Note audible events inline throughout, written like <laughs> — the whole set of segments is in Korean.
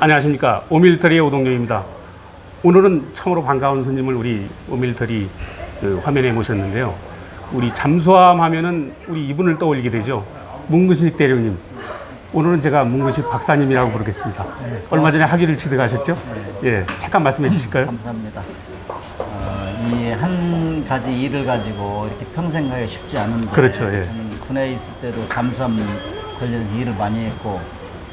안녕하십니까 오밀터리의 오동영입니다. 오늘은 처음으로 반가운 손님을 우리 오밀터리 그 화면에 모셨는데요. 우리 잠수함 하면은 우리 이분을 떠올리게 되죠. 문근식 대령님. 오늘은 제가 문근식 박사님이라고 부르겠습니다. 얼마 전에 학위를 취득하셨죠? 예, 잠깐 말씀해 주실까요? 감사합니다. 어, 이한 가지 일을 가지고 이렇게 평생 가기 쉽지 않은데 그렇죠, 예. 저는 군에 있을 때도 잠수함 관련 일을 많이 했고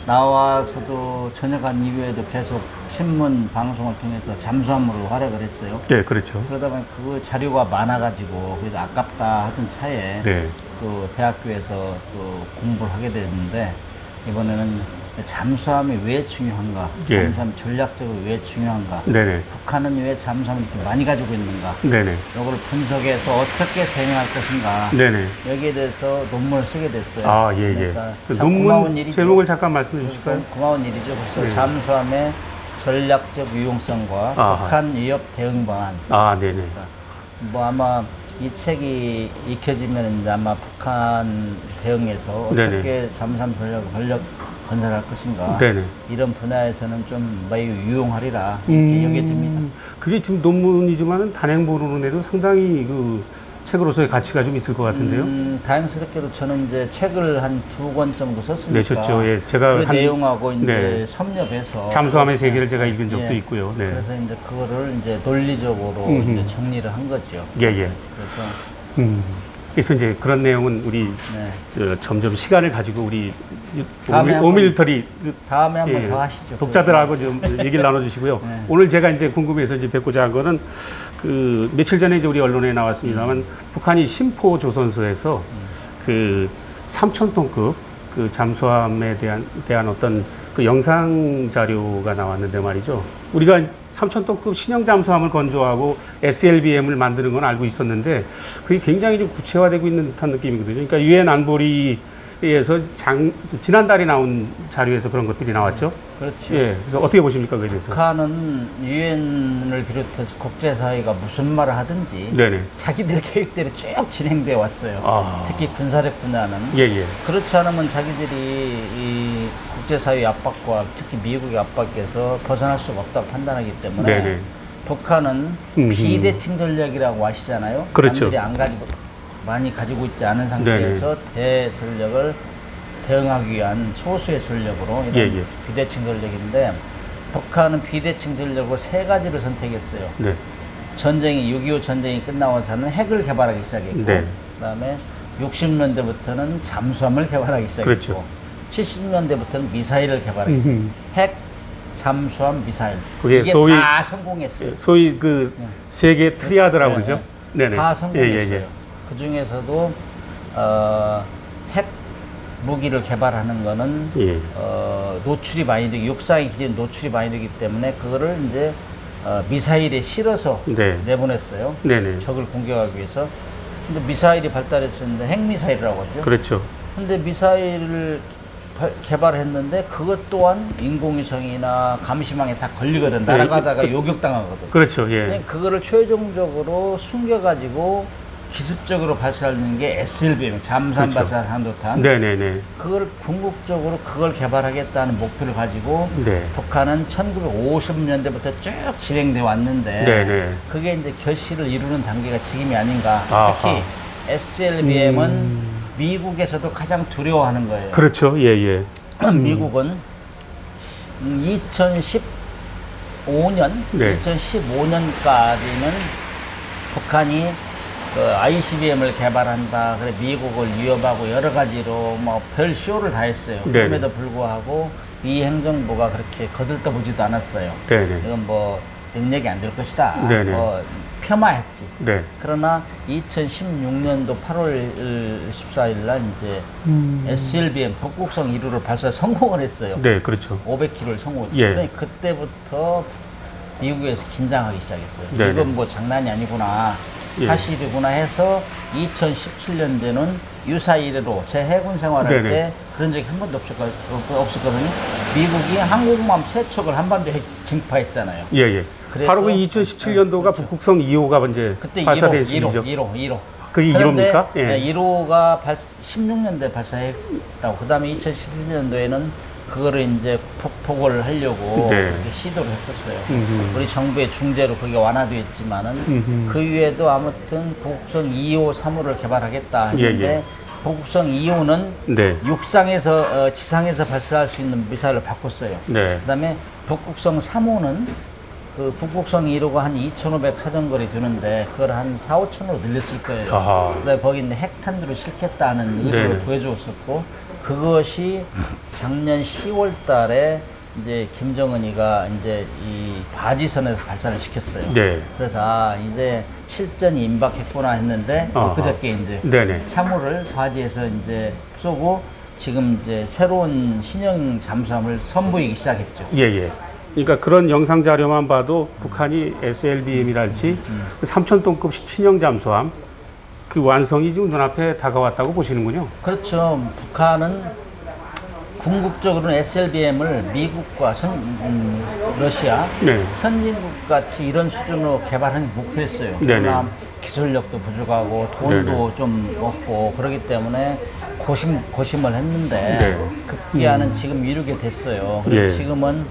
나와서도 전역한 이후에도 계속 신문 방송을 통해서 잠수함으로 활약을 했어요. 예, 그렇죠. 그러다 보니 그 자료가 많아가지고 그래도 아깝다 하던 차에 네. 또 대학교에서 또 공부를 하게 됐는데 이번에는 잠수함이 왜 중요한가, 예. 잠수함 전략적으로 왜 중요한가, 네네. 북한은 왜 잠수함을 이렇게 많이 가지고 있는가, 네네. 이걸 분석해서 어떻게 대응할 것인가, 네네. 여기에 대해서 논문을 쓰게 됐어요. 아, 예, 예. 그러니까 그 논문 일이죠. 제목을 잠깐 말씀해 주실까요? 고- 고마운 일이죠. 그래서 네. 잠수함의 전략적 유용성과 아하. 북한 위협 대응 방안, 아, 네네. 뭐 아마 이 책이 익혀지면 이제 아마 북한 대응에서 네네. 어떻게 잠수함 전략 전력 건설할 것인가 네네. 이런 분야에서는 좀 매우 유용하리라 이렇게 여겨집니다. 음, 그게 지금 논문이지만은 단행본으로 내도 상당히 그 책으로서의 가치가 좀 있을 것 같은데요. 음, 다행스럽게도 저는 이제 책을 한 두 권 정도 썼으니까 내셨죠. 예, 제가 그 한- 내용하고 이제 네. 섭렵해서 잠수함의 세계를 제가 읽은 적도 예. 있고요. 네. 그래서 이제 그거를 이제 논리적으로 음흠. 이제 정리를 한 거죠. 예, 예. 그래서 음. 그래서 이제 그런 내용은 우리 네. 어, 점점 시간을 가지고 우리 다음에 오밀, 한번 오밀터리 그, 다음에 한번 예, 더 하시죠. 독자들하고 좀 얘기를 나눠주시고요. 네. 오늘 제가 이제 궁금해서 이제 뵙고자 한 거는 그 며칠 전에 이제 우리 언론에 나왔습니다만 북한이 심포 조선소에서 그 3,000톤급 그 잠수함에 대한 대한 어떤 그 영상 자료가 나왔는데 말이죠. 우리가 3,000톤급 신형 잠수함을 건조하고 SLBM을 만드는 건 알고 있었는데 그게 굉장히 좀 구체화되고 있는 듯한 느낌이거든요. 그러니까 유엔 안보리 에서 장, 지난달에 나온 자료에서 그런 것들이 나왔죠. 그렇죠. 예. 그래서 어떻게 보십니까 그에 대해서? 북한은 유엔을 비롯해서 국제사회가 무슨 말을 하든지 네네. 자기들 계획대로 쭉 진행돼 왔어요. 아. 특히 군사력 분야는 예, 예. 그렇지 않으면 자기들이 이 국제사회 압박과 특히 미국의 압박에서 벗어날 수가 없다고 판단하기 때문에 네네. 북한은 음흠. 비대칭 전략이라고 아시잖아요. 그렇죠. 남들이 안 가지고 많이 가지고 있지 않은 상태에서 대전력을 대응하기 위한 소수의 전력으로 이런 예, 예. 비대칭 전력인데 북한은 비대칭 전력을 세 가지를 선택했어요. 네. 전쟁이 6.25 전쟁이 끝나고서는 핵을 개발하기 시작했고 네. 그다음에 60년대부터는 잠수함을 개발하기 시작했고 그렇죠. 70년대부터는 미사일을 개발했고 음흠. 핵, 잠수함, 미사일 그게 이게 소위- 다 성공했어요. 소위 그 세계 트리아드라고 네, 그러죠? 네네. 다 예, 성공했어요. 예, 예. 그 중에서도 어, 핵 무기를 개발하는 거는 예. 어, 노출이 많이 되기 육상의 기준 노출이 많이 되기 때문에 그거를 이제 어, 미사일에 실어서 네. 내보냈어요. 네네. 적을 공격하기 위해서. 근데 미사일이 발달했었는데 핵미사일이라고 하죠. 그렇죠. 근데 미사일을 발- 개발했는데 그것 또한 인공위성이나 감시망에 다 걸리거든. 날아가다가 그- 요격당하거든. 그렇죠. 예. 그거를 최종적으로 숨겨가지고 기습적으로 발사하는 게 SLBM, 잠수함 그렇죠. 발사 한도탄. 네네네. 그걸 궁극적으로 그걸 개발하겠다는 목표를 가지고 네. 북한은 1950년대부터 쭉 진행돼 왔는데 네네. 그게 이제 결실을 이루는 단계가 지금이 아닌가. 아하. 특히 SLBM은 음. 미국에서도 가장 두려워하는 거예요. 그렇죠. 예, 예. <clears throat> 미국은 2015년, 네. 2015년까지는 북한이 그 ICBM을 개발한다. 그래 미국을 위협하고 여러 가지로 뭐 별 쇼를 다 했어요. 네. 그럼에도 불구하고 미 행정부가 그렇게 거들떠보지도 않았어요. 네네. 이건 뭐 능력이 안 될 것이다. 네네. 뭐 폄하했지. 네. 그러나 2016년도 8월 14일 날 이제 SLBM 북극성 1호를 발사 성공을 했어요. 네, 그렇죠. 500km를 성공. 예. 그러니 그때부터 미국에서 긴장하기 시작했어요. 네네. 이건 뭐 장난이 아니구나. 예. 사실이구나 해서 2017년도에는 유사 이래로 제 해군 생활할 네네. 때 그런 적이 한 번도 없- 없었거든요. 미국이 항공모함 세 척을 한반도에 증파했잖아요. 예, 예. 그래서- 바로 그 2017년도가 그렇죠. 북극성 2호가 이제 그때 1호, 발사된 1호, 시기죠. 1호, 1호. 그게 1호입니까? 예. 네, 1호가 16년도에 발사했다고. 그 다음에 2011년도에는 그거를 이제 북폭을 하려고 네. 시도를 했었어요. 음흠. 우리 정부의 중재로 그게 완화되었지만은 음흠. 그 이후에도 아무튼 북극성 2호, 3호를 개발하겠다 예, 했는데 예. 북극성 2호는 네. 육상에서 어, 지상에서 발사할 수 있는 미사일을 바꿨어요. 네. 그다음에 북극성 3호는 그 북극성 1호가 한 2,500 사정거리 되는데 그걸 한 4, 5천으로 늘렸을 거예요. 아하. 그다음에 거기 이제 핵탄두를 싣겠다는 의도를 네네. 보여주었었고 그것이 작년 10월 달에 이제 김정은이가 이제 이 바지선에서 발사를 시켰어요. 네. 그래서 아 이제 실전이 임박했구나 했는데 아하. 그저께 이제 네네. 3호를 바지에서 이제 쏘고 지금 이제 새로운 신형 잠수함을 선보이기 시작했죠. 예, 예. 그러니까 그런 영상 자료만 봐도 북한이 SLBM이랄지 그 3,000톤급 신형 잠수함 그 완성이 지금 눈앞에 다가왔다고 보시는군요. 그렇죠. 북한은 궁극적으로는 SLBM을 미국과 선, 음, 러시아, 네. 선진국 같이 이런 수준으로 개발하는 게 목표였어요. 네네. 그러나 기술력도 부족하고 돈도 네네. 좀 없고 그렇기 때문에 고심 고심을 했는데 네. 급기야는 지금 이루게 됐어요. 그리고 예. 지금은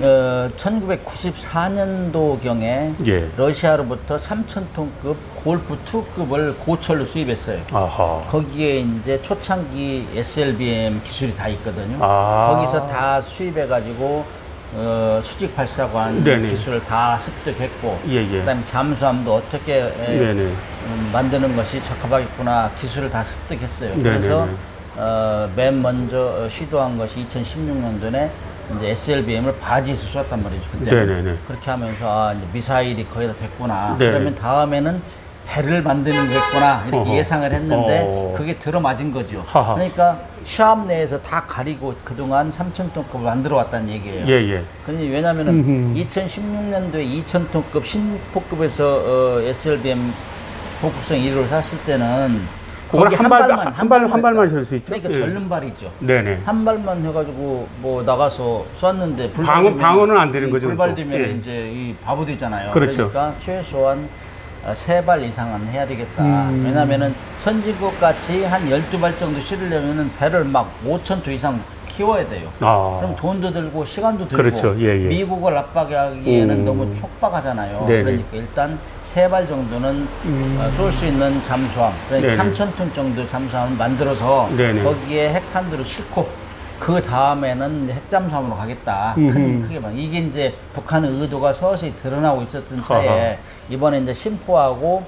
어, 1994년도경에 예. 러시아로부터 3,000톤급 골프 2급을 고철로 수입했어요. 아하. 거기에 이제 초창기 SLBM 기술이 다 있거든요. 아. 거기서 다 수입해가지고 어, 수직 발사관 네네. 기술을 다 습득했고, 예, 예. 그다음에 잠수함도 어떻게 에. 음, 만드는 것이 적합하겠구나 기술을 다 습득했어요. 네네네. 그래서 어, 맨 먼저 어, 시도한 것이 2016년도에 이제 SLBM을 바지에서 쏘았단 말이죠. 그때 네네네. 그렇게 하면서 아, 이제 미사일이 거의 다 됐구나. 네. 그러면 다음에는 배를 만드는 거겠구나 이렇게 어허. 예상을 했는데 어. 그게 들어맞은 거죠. 하하. 그러니까 시합 내에서 다 가리고 그동안 3,000톤급을 만들어 왔다는 얘기예요. 예, 예. 근데 왜냐면은 음흠. 2016년도에 2,000톤급 신포급에서 어, SLBM 복구성 1호를 샀을 때는 그걸 거기 한 발, 한 발, 한 발만 발만 했다. 실수 있죠? 그러니까 예. 절른 발이죠. 네네. 한 발만 해가지고 뭐 나가서 쐈는데 불 방어- 방어는 안 되는 이 거죠, 불발 또. 되면 예. 이제 이 바보 되잖아요. 그렇죠. 그러니까 최소한 세 발 이상은 해야 되겠다. 음. 왜냐면은 선진국 같이 한 12발 정도 실으려면은 배를 막 5천 도 이상 키워야 돼요. 아. 그럼 돈도 들고 시간도 들고 그렇죠. 예, 예. 미국을 압박하기에는 음. 너무 촉박하잖아요. 네네. 음. 그러니까 일단 세 발 정도는 쏠수 있는 잠수함, 네네. 그러니까 3,000톤 정도 잠수함을 만들어서 네네. 거기에 핵탄두를 싣고 그 다음에는 핵잠수함으로 가겠다. 큰 음흠. 크게 말. 이게 이제 북한의 의도가 서서히 드러나고 있었던 차에. 이번에 이제 심포하고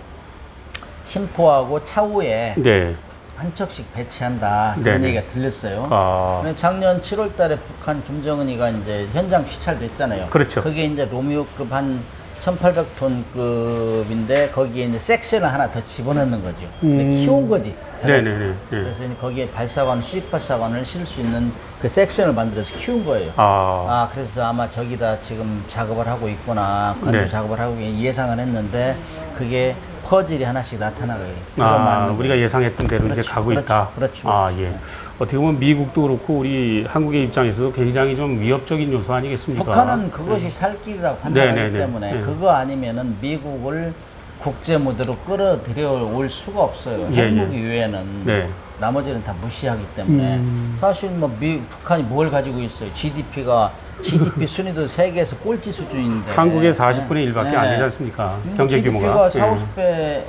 심포하고 차후에 네. 한 척씩 배치한다 그런 네네. 얘기가 들렸어요. 아. 근데 작년 7월 달에 북한 김정은이가 이제 현장 시찰됐잖아요. 그렇죠. 그게 이제 로미오급 한 1800톤급인데 거기에 이제 섹션을 하나 더 집어넣는 거죠. 음. 키운 거지. 네네네. 예. 그래서 이제 거기에 발사관, 수직 발사관을 실 수 있는 그 섹션을 만들어서 키운 거예요. 아. 아, 그래서 아마 저기다 지금 작업을 하고 있구나, 건조 네. 작업을 하고 있- 예상을 했는데 그게 퍼즐이 하나씩 나타나고요. 아, 우리가 예상했던 대로 이제 그렇죠, 가고 그렇죠, 있다. 그렇죠. 아, 예. 어떻게 보면 미국도 그렇고 우리 한국의 입장에서도 굉장히 좀 위협적인 요소 아니겠습니까? 북한은 그것이 살 길이라고 판단하기 네, 네, 네. 때문에 네. 그거 아니면은 미국을 국제 무대로 끌어들여 올 수가 없어요. 예, 핵무기 예. 외에는 네. 나머지는 다 무시하기 때문에 음. 사실 뭐 미, 북한이 뭘 가지고 있어요? GDP가 GDP 순위도 세계에서 꼴찌 수준인데 한국의 40분의 1밖에 안 네. 되지 않습니까? 음, 경제 규모가. GDP가 4, 예.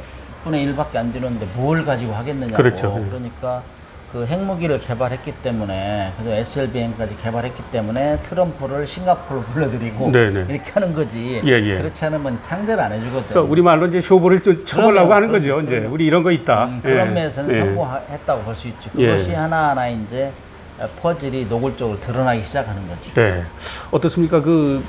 50배분의 1밖에 안 되는데 뭘 가지고 하겠느냐고. 그렇죠. 예. 그러니까 그 핵무기를 개발했기 때문에 그래서 SLBM까지 개발했기 때문에 트럼프를 싱가포르로 불러들이고 네네. 이렇게 하는 거지. 예, 예. 그렇지 않으면 상대를 안 해주거든. 그러니까 우리 말로 이제 쇼부를 좀 쳐보려고 하는 거죠. 그럼요, 이제. 우리 이런 거 있다. 음, 그런 예. 면에서는 예. 성공했다고 볼 수 있죠. 예. 그것이 하나 하나 이제 퍼즐이 노골적으로 드러나기 시작하는 거죠. 네. 어떻습니까? 그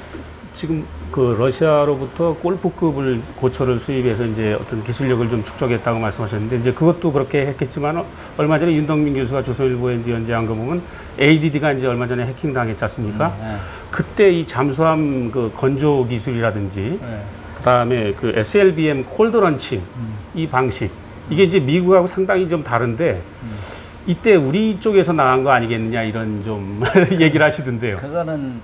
지금 그 러시아로부터 골프급을 고철을 수입해서 이제 어떤 기술력을 좀 축적했다고 말씀하셨는데 이제 그것도 그렇게 했겠지만 어, 얼마 전에 윤덕민 교수가 조선일보에 이제 연재한 거 보면 ADD가 이제 얼마 전에 해킹 당했지 않습니까? 네. 그때 이 잠수함 그 건조 기술이라든지 네. 그다음에 그 SLBM 콜드 런칭 이 방식 이게 이제 미국하고 상당히 좀 다른데 이때 우리 쪽에서 나간 거 아니겠느냐 이런 좀 <laughs> 얘기를 하시던데요. 그거는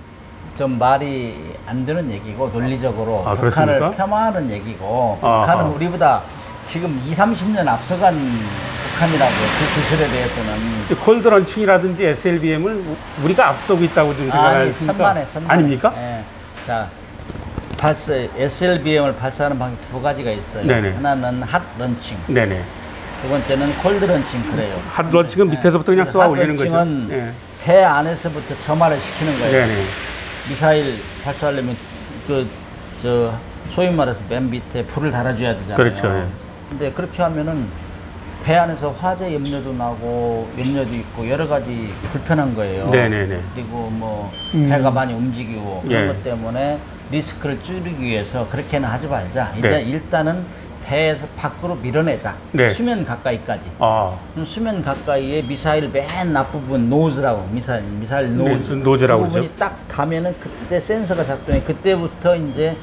좀 말이 안 되는 얘기고 논리적으로 아, 북한을 그렇습니까? 폄하하는 얘기고 아하. 북한은 우리보다 지금 2, 30년 앞서간 북한이라고 그 기술에 대해서는 콜드 런칭이라든지 SLBM을 우리가 앞서고 있다고 좀 아니 생각하십니까? 천만에 천만에 아닙니까? 예. 자 발사 SLBM을 발사하는 방법이 두 가지가 있어요. 네네. 하나는 핫 런칭, 네네. 두 번째는 콜드 런칭 그래요. 핫 런칭은 밑에서부터 그냥 쏘아 핫 올리는 거죠. 런칭은 예. 배 안에서부터 점화를 시키는 거예요. 네네. 미사일 발사하려면 그 저 소위 말해서 맨 밑에 불을 달아줘야 되잖아요. 그렇죠, 예. 근데 그렇게 하면은 배 안에서 화재 염려도 나고 염려도 있고 여러 가지 불편한 거예요. 네네네. 그리고 뭐 음. 배가 많이 움직이고 그런 예. 것 때문에 리스크를 줄이기 위해서 그렇게는 하지 말자. 이제 네. 일단은 배에서 밖으로 밀어내자. 네. 수면 가까이까지. 아, 그럼 수면 가까이에 미사일 맨 앞부분 노즈라고 미사일 미사일 네, 노즈 노즈라고 그 부분이 그러죠. 딱 가면은 그때 센서가 작동해 그때부터 이제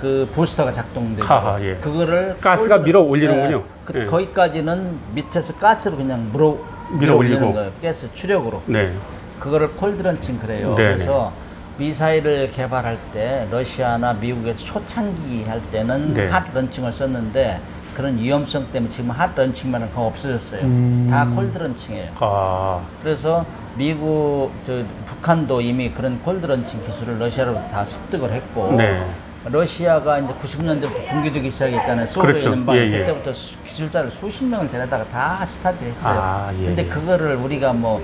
그 부스터가 작동되고 하하, 예. 그거를 가스가 밀어 올리는군요. 네, 그, 예. 거기까지는 밑에서 가스로 그냥 밀어 밀어 올리고. 올리는 거예요. 가스 추력으로 네. 그거를 콜드런칭 그래요. 네네. 그래서 미사일을 개발할 때 러시아나 미국에서 초창기 할 때는 네. 핫 런칭을 썼는데 그런 위험성 때문에 지금 핫 런칭만은 거의 없어졌어요. 음. 다 콜드 런칭이에요. 아, 그래서 미국, 저 북한도 이미 그런 콜드 런칭 기술을 러시아로 다 습득을 했고 네. 러시아가 이제 90년대부터 붕괴되기 시작했잖아요. 소련 그렇죠. 연방에 예, 예. 그때부터 수- 기술자를 수십 명을 데려다가 다 스타트를 했어요. 아, 예, 근데 예. 그거를 우리가 뭐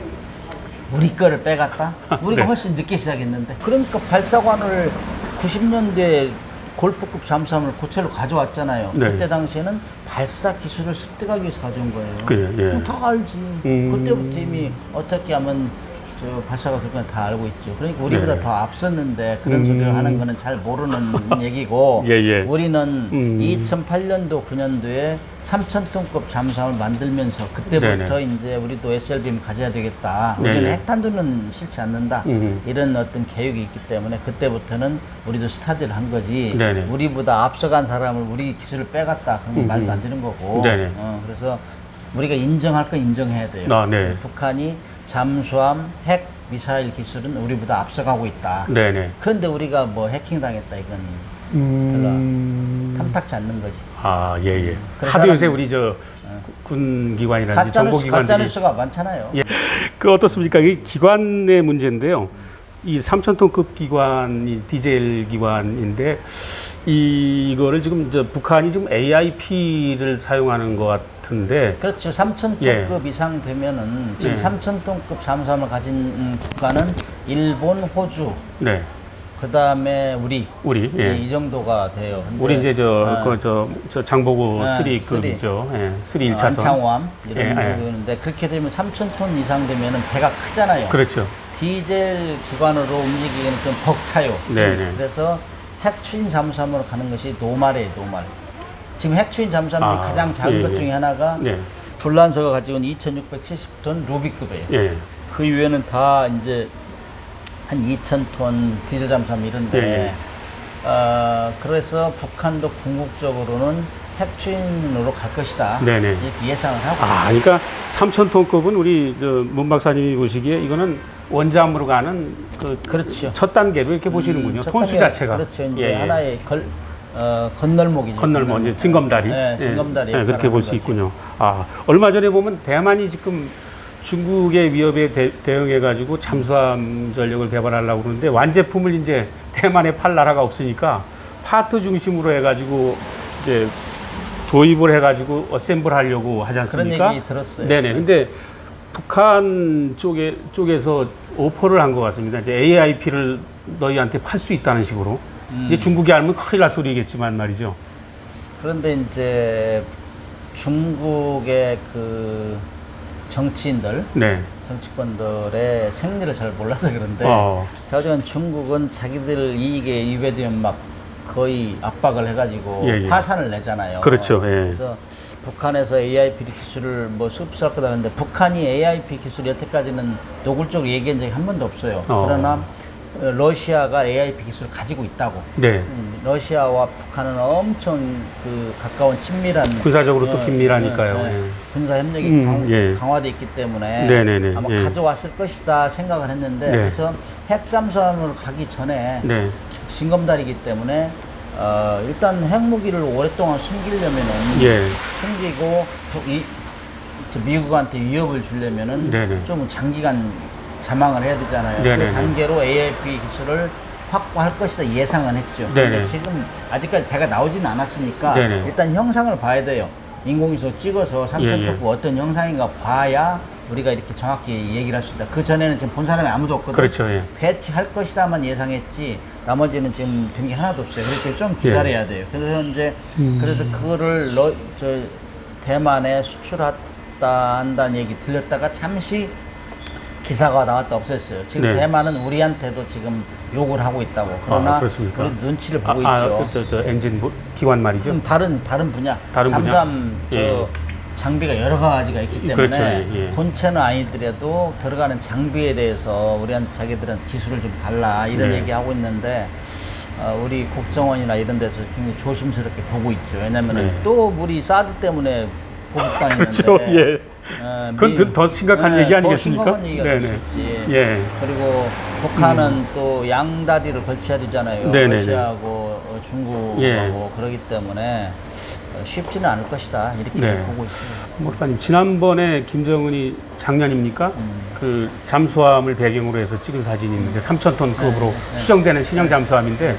우리 거를 빼갔다? 우리가 네. 훨씬 늦게 시작했는데. 그러니까 발사관을 90년대 골프급 잠수함을 고체로 가져왔잖아요. 네. 그때 당시에는 발사 기술을 습득하기 위해서 가져온 거예요. 그래요, 예. 다 알지. 음. 그때부터 이미 어떻게 하면 저 발사가 될건다 알고 있죠. 그러니까 우리보다 네. 더 앞섰는데 그런 음. 소리를 하는 거는 잘 모르는 <laughs> 얘기고 예, 예. 우리는 음. 2008년도 9년도에 3,000톤급 잠수함을 만들면서 그때부터 네네. 이제 우리도 SLBM 가져야 되겠다. 우리는 핵탄두는 싫지 않는다. 음. 이런 어떤 계획이 있기 때문에 그때부터는 우리도 스타디를 한 거지. 네네. 우리보다 앞서간 사람을 우리 기술을 빼갔다. 그런 건 음. 말도 안 되는 거고. 네네. 어, 그래서 우리가 인정할 건 인정해야 돼요. 아, 네. 북한이 잠수함, 핵, 미사일 기술은 우리보다 앞서가고 있다. 네네. 그런데 우리가 뭐 해킹 당했다 이건 음. 탐탁지 않는 거지. 아, 예, 예. 그래서 하도 요새 우리 저 군 기관이라든지 가짜뉴스, 정보기관들이 가짜뉴스가 많잖아요. 예. 그 어떻습니까? 이 기관의 문제인데요. 이 3,000톤급 기관이 디젤 기관인데 이 이거를 지금 저 북한이 지금 AIP를 사용하는 것 같은데 그렇죠. 3,000톤급 예. 이상 되면은 지금 예. 3,000톤급 잠수함을 가진 음, 국가는 일본, 호주, 네. 그 다음에 우리 우리 예. 이 정도가 돼요. 근데, 우리 이제 저 어, 그저 저 장보고 아, 3급이죠. 예. 3 어, 1차선. 안창호함 이런 예, 예. 거는데 그렇게 되면 3,000톤 이상 되면은 배가 크잖아요. 그렇죠. 디젤 기관으로 움직이기는 좀 벅차요. 네 네. 그래서 핵추인 잠수함으로 가는 것이 노말이에요, 노말. 지금 핵추인 잠수함이 아, 가장 작은 예, 것 예. 중에 하나가 네. 불란서가 가지고 있는 2,670톤 루비급이에요. 예. 그 이외에는 다 이제 한 2,000톤 디젤 잠수함 이런데, 예, 예. 어, 그래서 북한도 궁극적으로는 핵추인으로 갈 것이다. 네네. 이렇게 예상을 하고. 아, 그러니까 3,000톤급은 우리 저문 박사님이 보시기에 이거는 원잠으로 가는 그 그렇죠. 첫 단계로 이렇게 보시는군요. 음, 첫 톤수 단계, 자체가. 그렇죠. 이제 예, 예. 하나의 걸, 어, 건널목이죠. 건널목, 이제 징검다리. 네, 예. 징검다리. 예, 그렇게 볼 수 있군요. 아, 얼마 전에 보면 대만이 지금 중국의 위협에 대, 대응해가지고 잠수함 전력을 개발하려고 그러는데 완제품을 이제 대만에 팔 나라가 없으니까 파트 중심으로 해가지고 이제 도입을 해가지고 어셈블 하려고 하지 그런 않습니까? 얘기 들었어요. 네네. 근데 북한 쪽에 쪽에서 오퍼를 한 것 같습니다. 이제 AIP를 너희한테 팔 수 있다는 식으로. 음. 이제 중국이 알면 큰일 날 소리겠지만 말이죠. 그런데 이제 중국의 그 정치인들, 네. 정치권들의 생리를 잘 몰라서 그런데 어. 자주는 중국은 자기들 이익에 위배되면 막 거의 압박을 해가지고 예, 예. 파산을 내잖아요. 그렇죠, 예. 그래서 북한에서 AIP 기술을 뭐 습수할 거다 하는데 북한이 AIP 기술 여태까지는 노골적으로 얘기한 적이 한 번도 없어요. 어. 그러나 어, 러시아가 AIP 기술을 가지고 있다고. 네. 음, 러시아와 북한은 엄청 그 가까운 친밀한 군사적으로 또 어, 긴밀하니까요. 어, 어, 예. 군사 협력이 음, 강, 예. 강화돼 있기 때문에 네네네, 아마 예. 가져왔을 것이다 생각을 했는데 네. 그래서 핵잠수함으로 가기 전에 네. 징검다리기 때문에 어, 일단 핵무기를 오랫동안 숨기려면은 예. 숨기고 이저 미국한테 위협을 주려면은 네네. 좀 장기간 자망을 해야 되잖아요. 네네네. 그 단계로 AIP 기술을 확보할 것이다 예상은 했죠. 근데 지금 아직까지 배가 나오진 않았으니까 네네. 일단 형상을 봐야 돼요. 인공위성 찍어서 예, 예. 3천 톱 어떤 형상인가 봐야 우리가 이렇게 정확히 얘기를 할 수 있다. 그 전에는 지금 본 사람이 아무도 없거든요. 그렇죠. 예. 배치할 것이다만 예상했지 나머지는 지금 된 게 하나도 없어요. 그렇게 좀 예. 기다려야 돼요. 그래서 이제 음. 그래서 그거를 러, 저 대만에 수출했다 한다는 얘기 들렸다가 잠시 기사가 나왔다 없었어요. 지금 네. 대만은 우리한테도 지금 욕을 하고 있다고. 그러나 아, 그렇습니까? 우리 눈치를 보고 아, 있죠. 아, 그, 저, 저 엔진 뭐- 기관 말이죠. 좀 다른 다른 분야. 다른 분야? 잠수함 저 예. 장비가 여러 가지가 있기 때문에 그렇죠, 예, 예. 본체는 아니더라도 들어가는 장비에 대해서 우리한 자기들은 기술을 좀 달라 이런 네. 얘기하고 있는데 어, 우리 국정원이나 이런 데서 굉장히 조심스럽게 보고 있죠. 왜냐면은 네. 또 우리 사드 때문에 보급 당했는데 <laughs> 그렇죠. 예. 어, 그건 미- 더- 더 심각한 얘기 더 아니겠습니까? 심각한 얘기가 될수 네네. 있지. 예. 그리고 북한은 또 양다리를 걸쳐야 되잖아요. 네네네. 러시아하고 어, 중국하고 예. 그러기 때문에 어, 쉽지는 않을 것이다 이렇게 네. 보고 있습니다. 목사님 지난번에 김정은이 작년입니까? 음. 그 잠수함을 배경으로 해서 찍은 사진이 있는데 3천 톤급으로 네, 네. 추정되는 신형 잠수함인데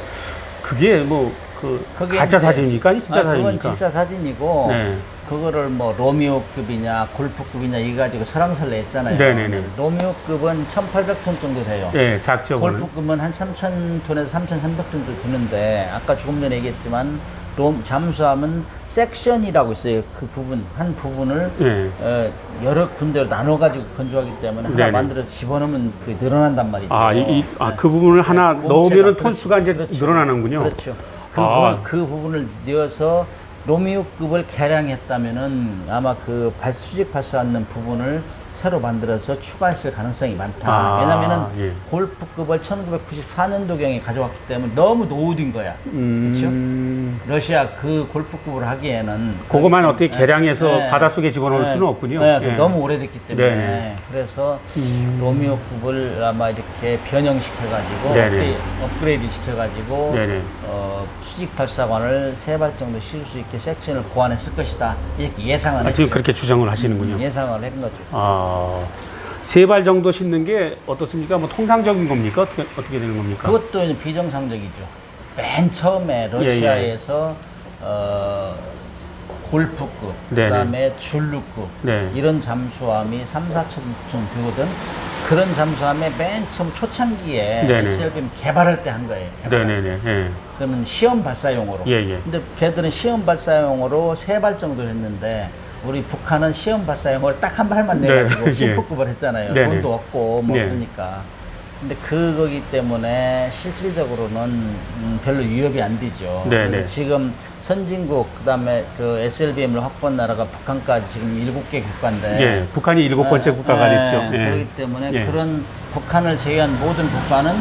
그게 뭐그 그게 가짜 사진입니까? 아니 진짜 아, 사진입니까? 진짜 사진이고 네. 그거를 뭐 로미오급이냐 골프급이냐 이 가지고 설왕설래 했잖아요. 네네네. 로미오급은 1,800톤 정도 돼요. 예, 작죠. 골프급은 한 3,000톤에서 3,300톤 정도 드는데 아까 조금 전에 얘기했지만 롬, 잠수함은 섹션이라고 있어요. 그 부분 한 부분을 예. 어, 여러 군데로 나눠 가지고 건조하기 때문에 하나 네네. 만들어서 집어넣으면 그 늘어난단 말이죠. 아, 이, 이, 아, 네. 그 부분을 하나 네, 넣으면은 몸체가 톤수가 이제 그렇죠. 늘어나는군요. 그렇죠. 그, 아. 부분, 그 부분을 넣어서 로미오급을 개량했다면은 아마 그 발, 수직 발사하는 부분을 새로 만들어서 추가했을 가능성이 많다. 아, 왜냐면은 예. 골프급을 1994년도경에 가져왔기 때문에 너무 노후된 거야. 음, 러시아 그 골프급을 하기에는 그거만 그렇기 어떻게 때문에- 개량해서 네. 바닷속에 집어넣을 네. 수는 없군요. 네, 그 예. 너무 오래됐기 때문에 네네. 그래서 로미오급을 아마 이렇게 변형시켜가지고. 업그레- 업그레이드 시켜가지고. 어, 수직 발사관을 세 발 정도 실을 수 있게 섹션을 보완했을 것이다 이렇게 예상을 아. 지금 그렇게 주장을 하시는군요. 예상을 한 거죠. 아, 세 발 정도 싣는 게 어떻습니까? 뭐 통상적인 겁니까? 어떻게, 어떻게 되는 겁니까? 그것도 이제 비정상적이죠. 맨 처음에 예, 러시아에서 어, 골프급, 네네. 그다음에 줄루급 네. 이런 잠수함이 3, 4천 좀 되거든. 그런 잠수함에 맨 처음 초창기에 네네. SLBM 개발할 때 한 거예요. 개발할 때. 네네네. 예. 그러면 시험 발사용으로. 예, 예. 근데 걔들은 시험 발사용으로 세 발 정도 했는데 우리 북한은 시험 발사용으로 딱 한 발만 네, 내가지고 <laughs> 예. 슈퍼급을 했잖아요. 네네. 돈도 없고 뭐 네. 그러니까. 근데 그거기 때문에 실질적으로는 음, 별로 위협이 안 되죠. 네네. 그래서 지금 선진국 그다음에 저 SLBM을 확보한 나라가 북한까지 지금 일곱 개 국가인데 예. 북한이 일곱 번째 예, 국가가 예, 됐죠. 예. 그렇기 때문에 예. 그런 북한을 제외한 모든 국가는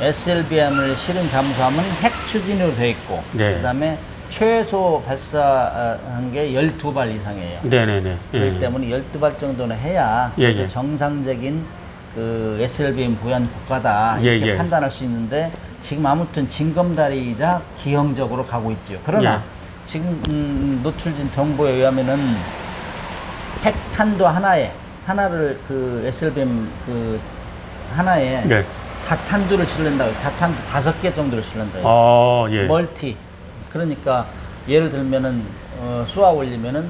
SLBM을 실은 잠수함은 핵 추진으로 돼 있고 네. 그다음에 최소 발사한 게 12발 이상이에요. 네네네. 그렇기 예. 때문에 12발 정도는 해야 예, 그 예. 정상적인 그 SLBM 보유한 국가다 예, 이렇게 예. 판단할 수 있는데 지금 아무튼 징검다리이자 기형적으로 가고 있죠. 그러나 예. 지금 음, 노출진 정보에 의하면은 핵탄도 하나에 하나를 그 SLBM 그 하나에 네. 다탄두를 실른다고 다 탄두 다섯 개 정도를 실른다. 아, 예. 멀티. 그러니까 예를 들면은 어, 쏘아 올리면은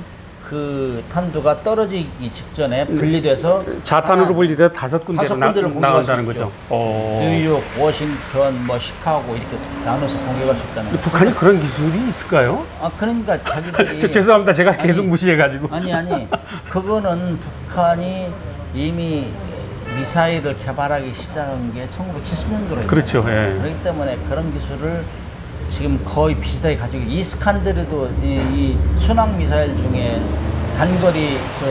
그 탄두가 떨어지기 직전에 분리돼서 자탄으로 분리돼 다섯 군데로 다섯 나, 군데로 공격할 나간다는 수 거죠. 있죠. 어. 뉴욕, 워싱턴, 뭐 시카고 이렇게 나눠서 공격할 수 있다는 거. 북한이 그런 기술이 있을까요? 아 그러니까 자기들이 <laughs> 저, 죄송합니다. 제가 아니, 계속 무시해가지고. 아니 아니 그거는 북한이 이미 미사일을 개발하기 시작한 게 1970년도로 그렇죠. 예. 그렇기 때문에 그런 기술을 지금 거의 비슷하게 가지고 이스칸데르도 이, 이 순항 미사일 중에 단거리 저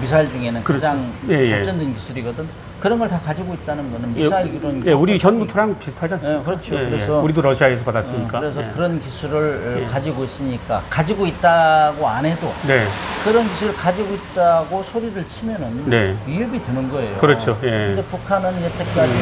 미, 사일 중에는 그렇죠. 가장 예, 예. 발전된 기술이거든. 그런 걸 다 가지고 있다는 거는 예, 미사일 이론. 예, 우리 현무토랑 비슷하지 않습니까? 예, 그렇죠. 예, 예. 그래서- 우리도 러시아에서 어, 받았으니까. 그래서 예. 그런 기술을 예. 가지고 있으니까 가지고 있다고 안 해도 네. 그런 기술을 가지고 있다고 소리를 치면은 네. 위협이 되는 거예요. 그렇죠. 예. 근데 북한은 여태까지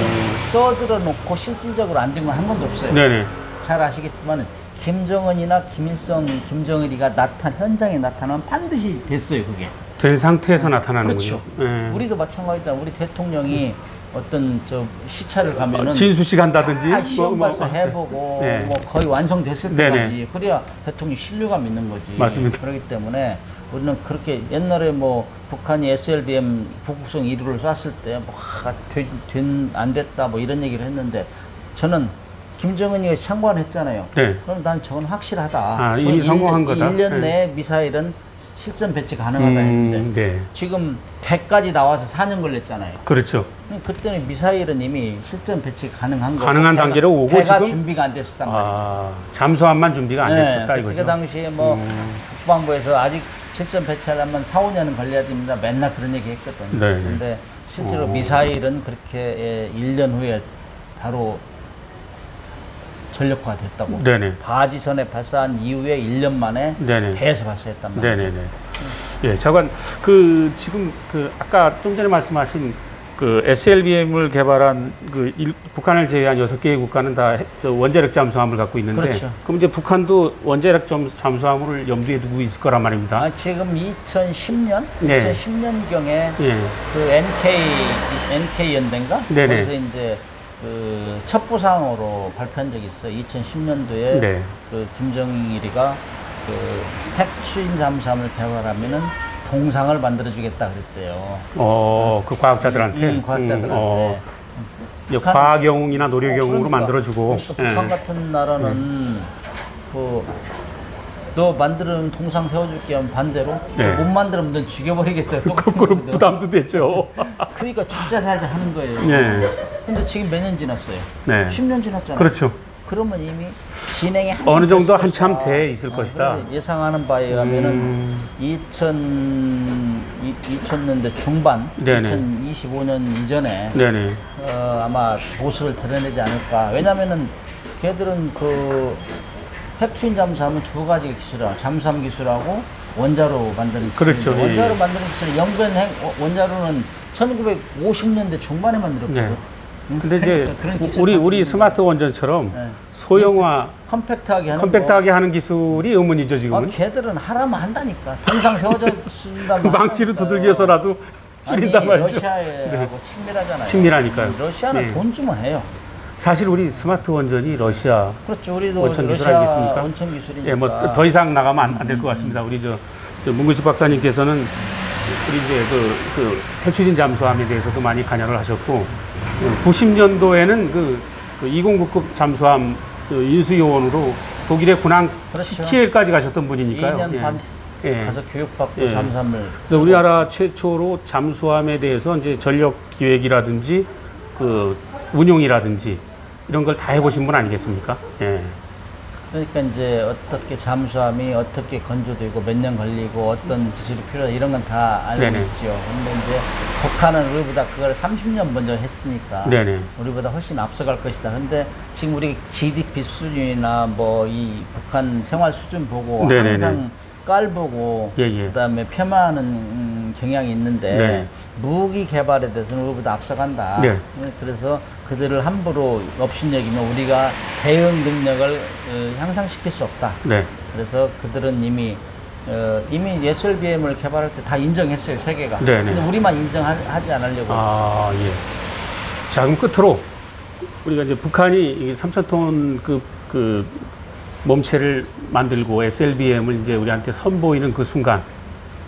떠들어 놓고 실질적으로 안 된 건 한 번도 없어요. 네네. 잘 아시겠지만 김정은이나 김일성, 김정일이가 나타 현장에 나타나면 반드시 됐어요. 그게 된 상태에서 나타나는군요. 그렇죠. 예. 우리도 마찬가지다. 우리 대통령이 어떤 저 시차를 가면은 진수식 한다든지 다 시험 뭐, 뭐, 발사 해보고 네. 뭐 거의 완성됐을 네네. 때까지 그래야 대통령 신뢰감 있는 거지. 맞습니다. 그렇기 때문에 우리는 그렇게 옛날에 뭐 북한이 SLBM 북극성 1호를 쐈을 때뭐안 됐다 뭐 이런 얘기를 했는데 저는 김정은이 참관했잖아요. 네. 그럼 난 저건 확실하다. 아, 이미 성공한 거다? 1년 네. 내에 미사일은 실전 배치 가능하다 했는데 음, 네. 지금 100까지 나와서 4년 걸렸잖아요. 그렇죠. 그때는 미사일은 이미 실전 배치 가능한 거고 가능한 단계로 오고 배가 지금? 준비가 안 됐었단 말이죠. 아, 잠수함만 준비가 안 됐었다 그 이거죠. 음. 당시에 뭐 국방부에서 아직 실전 배치하려면 4, 5년은 걸려야 됩니다. 맨날 그런 얘기 했거든요. 네, 네. 근데 실제로 어. 미사일은 그렇게 예, 1년 후에 바로 전력화 됐다고. 네네. 바지선에 발사한 이후에 1년 만에 네네. 배에서 발사했단 말이죠. 네네네. 예, 저건 그 지금 그 아까 좀 전에 말씀하신 그 SLBM을 개발한 그 일- 북한을 제외한 여섯 개의 국가는 다 원자력 잠수함을 갖고 있는데 그렇죠. 럼 이제 북한도 원자력 잠- 잠수함을 염두에 두고 있을 거란 말입니다. 아, 지금 2010년, 네. 2010년 경에 예. 그 NK NK 연대인가? 네네. 거기서 이제 그 첩보상으로 발표한 적이 있어요. 2010년도에 네. 그 김정일이가 그 핵추인 잠수함을 개발하면은 동상을 만들어주겠다 그랬대요. 어, 그 과학자들한테. 음, 과학자들한테. 어, 이제 북한- 과학 영웅이나 노력 영웅으로 그러니까, 만들어주고. 그러니까 북한 예. 같은 나라는 그. 너 만들면 동상 세워줄게 하면 반대로 네. 못 만들면 넌 죽여버리겠죠. 거꾸로. 부담도 됐죠. <laughs> 그러니까 진짜 살자 하는 거예요. 예. 근데 지금 몇 년 지났어요? 네. 10년 지났잖아요. 그렇죠. 그러면 이미 진행이 한참 어느 정도 됐을 한참 것이다. 돼 있을 아, 것이다. 그래서 예상하는 바에 의하면은 음. 2000 2000년대 중반, 네네. 2025년 이전에 네네. 어, 아마 모습을 드러내지 않을까. 왜냐면은 걔들은 그 핵추인 잠수함은 두 가지 기술이라 잠수함 기술하고 원자로 만드는 기술. 그렇죠. 예, 원자로 예. 만드는 기술. 영변 핵 원자로는 1950년대 중반에 만들었거든요. 네. 음, 근데 이제 그러니까 우리 우리 스마트 원전처럼 네. 소형화, 컴팩트하게 하는 컴팩트하게 하는 기술이 의문이죠 거. 아, 지금은. 걔들은 하라면 한다니까. 동상 세워져 쓴다. 그 망치로 두들겨서라도 줄인단 말이죠. 러시아하고 친밀하잖아요. 친밀하니까요. 음, 러시아는 예. 돈 주면 해요. 사실 우리 스마트 원전이 러시아 그렇죠. 우리도 원천 기술 러시아 아니겠습니까? 원천 기술이니까. 예, 뭐 더 이상 나가면 안 될 것 같습니다. 우리 저, 저 문근식 박사님께서는 우리 이제 그, 그 핵추진 잠수함에 대해서도 많이 관여를 하셨고, 90년도에는 그, 그 209급 잠수함 그 인수요원으로 독일의 군항 그렇죠. 키엘까지 가셨던 분이니까요. 2년 예. 반 예. 가서 교육받고 예. 잠수함을 그래서 우리나라 최초로 잠수함에 대해서 이제 전력 기획이라든지 그 운용이라든지 이런 걸 다 해보신 분 아니겠습니까? 예. 그러니까 이제 어떻게 잠수함이 어떻게 건조되고 몇 년 걸리고 어떤 기술이 필요하다 이런 건 다 알고 네네. 있죠. 근데 이제 북한은 우리보다 그걸 30년 먼저 했으니까 네네. 우리보다 훨씬 앞서갈 것이다. 근데 지금 우리 GDP 수준이나 뭐 이 북한 생활 수준 보고 네네네. 항상 깔보고 예, 예. 그다음에 폄하하는 음, 경향이 있는데 네. 무기 개발에 대해서는 우리보다 앞서간다. 네. 그래서 그들을 함부로 업신여기면 우리가 대응 능력을 어, 향상시킬 수 없다. 네. 그래서 그들은 이미 어, 이미 SLBM을 개발할 때 다 인정했어요 세계가. 네 네. 근데 우리만 인정하지 않으려고. 아, 예. 자, 그럼 끝으로 우리가 이제 북한이 이 3,000톤 그, 그 몸체를 만들고 SLBM을 이제 우리한테 선보이는 그 순간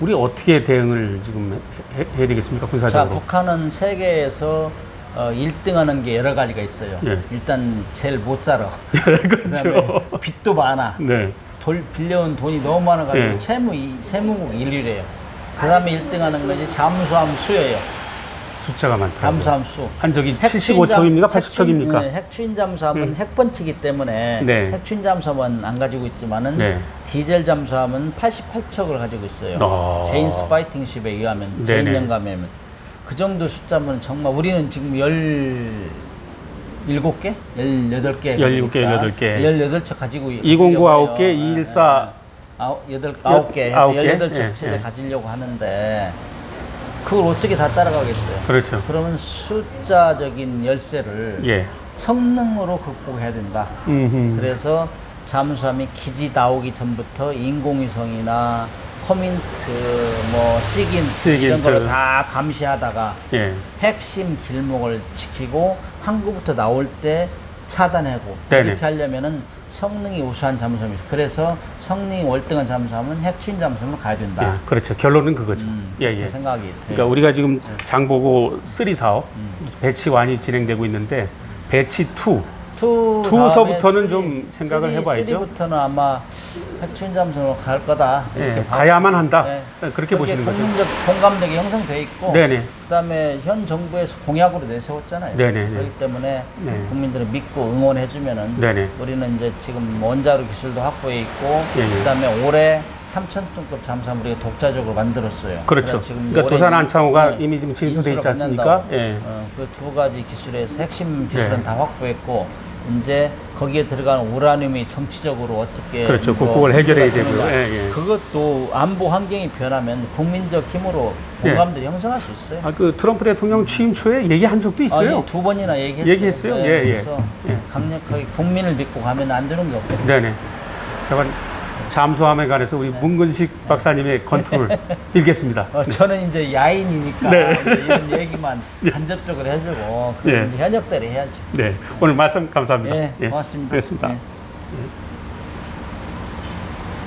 우리 어떻게 대응을 지금 해, 해, 야 되겠습니까? 자, 군사적으로. 북한은 세계에서 어, 1등 하는 게 여러 가지가 있어요. 예. 일단 제일 못 살아. <laughs> 그렇죠. 그다음에 빚도 많아. 네. 돌 빌려온 돈이 너무 많아가지고 예. 채무 이- 세무국 1위래요. 그 다음에 1등 하는 것이 잠수함 수예요. 숫자가 많다. 잠수함 수. 한 적이 핵추인 75척입니까? 잠- 80척입니까? 핵추인, 네, 핵추인 잠수함은 음. 핵번치기 때문에 네. 핵추인 잠수함은 안 가지고 있지만은 네. 디젤 잠수함은 88척을 가지고 있어요. 어. 제인스 파이팅 쉽에 의하면 네네. 제인 영감에는 그 정도 숫자면 정말 우리는 지금 열 일곱 개, 열여덟 개, 17개, 18개. 열여덟 척 가지고 209 가지려고 9개, 해요. 214 아홉 여덟 아홉 개, 아홉 개? 열여덟 척 예, 예. 가지려고 하는데 그걸 어떻게 다 따라가겠어요? 그렇죠. 그러면 숫자적인 열쇠를 예. 성능으로 극복해야 된다. 음흠. 그래서 잠수함이 기지 나오기 전부터 인공위성이나 포민트, 뭐 시긴트, 시긴트. 이런 걸다 감시하다가 예. 핵심 길목을 지키고 항구부터 나올 때 차단하고 네네. 이렇게 하려면은 성능이 우수한 잠수함이 그래서 성능이 월등한 잠수함은 핵추인 잠수함을 가야 된다. 예. 그렇죠. 결론은 그거죠. 음, 예, 예. 생각이 돼요. 그러니까 우리가 지금 장보고 3 사업 배치 완이 진행되고 있는데 배치 2 투 투서부터는 좀 생각을 해봐야죠. 쓰리부터는 아마 핵추인 잠수함으로 갈 거다. 예, 이렇게 봐요. 가야만 한다. 네. 그렇게 거기에 보시는 거죠. 국민적 공감대가 형성돼 있고 네네. 그다음에 현 정부에서 공약으로 내세웠잖아요. 네네네. 그렇기 때문에 네. 국민들을 믿고 응원해주면은 네네. 우리는 이제 지금 원자로 기술도 확보해 있고 예, 예. 그다음에 올해 3,000톤급 잠수함 우리가 독자적으로 만들었어요. 그렇죠. 그래서 지금 그러니까 올해 도산 안창호가 네, 이미 지금 진수돼 있지 않습니까? 예. 어, 그 두 가지 기술에서 핵심 기술은 네. 다 확보했고 이제 거기에 들어가는 우라늄이 정치적으로 어떻게 그렇죠. 뭐 그걸 해결해야 되고요. 예, 예. 그것도 안보 환경이 변하면 국민적 힘으로 예. 공감들이 형성할 수 있어요. 아, 그 트럼프 대통령 취임 초에 얘기한 적도 있어요. 아니, 두 번이나 얘기했어요. 네, 얘기했어요? 예, 예. 그래서 예. 강력하게 국민을 믿고 가면 안 되는 게 없거든요. 네네. 잠깐 잠수함에 관해서 우리 문근식 박사님의 건투를 <laughs> 빌겠습니다. 어, 저는 이제 야인이니까 네. 이제 이런 얘기만 <laughs> 간접적으로 해주고 예. 그건 이제 현역대로 해야죠. 네. 오늘 말씀 감사합니다. 예, 고맙습니다. 그렇습니다. 예.